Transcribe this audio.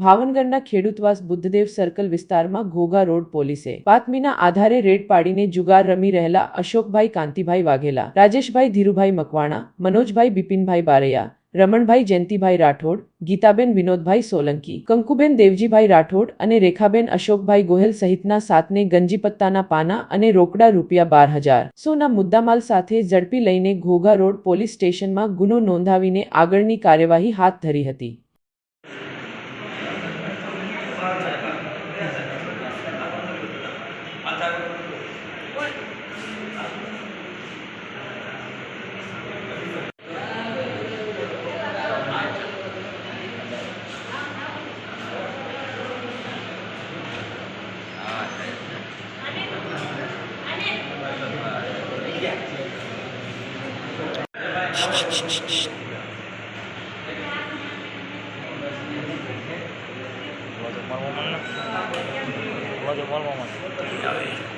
ભાવનગરના ખેડૂતવાસ બુદ્ધદેવ સર્કલ વિસ્તારમાં ઘોઘા રોડ પોલીસે બાતમીના આધારે રેડ પાડીને જુગાર રમી રહેલા અશોકભાઈ કાંતિભાઈ વાઘેલા, રાજેશભાઈ ધીરુભાઈ મકવાણા, મનોજભાઈ બિપિનભાઈ બારૈયા, રમણભાઈ જયંતિભાઈ રાઠોડ, ગીતાબેન વિનોદભાઈ સોલંકી, કંકુબેન દેવજીભાઈ રાઠોડ અને રેખાબેન અશોકભાઈ ગોહેલ સહિતના સાતને ગંજીપત્તાના પાના અને રોકડા રૂપિયા બાર હજાર. સોના મુદ્દામાલ સાથે ઝડપી લઈને ઘોઘા રોડ પોલીસ સ્ટેશનમાં ગુનો નોંધાવીને આગળની કાર્યવાહી હાથ ધરી હતી. Shh, shh, shh, shh, shh. De Marmol, lo de Marmol.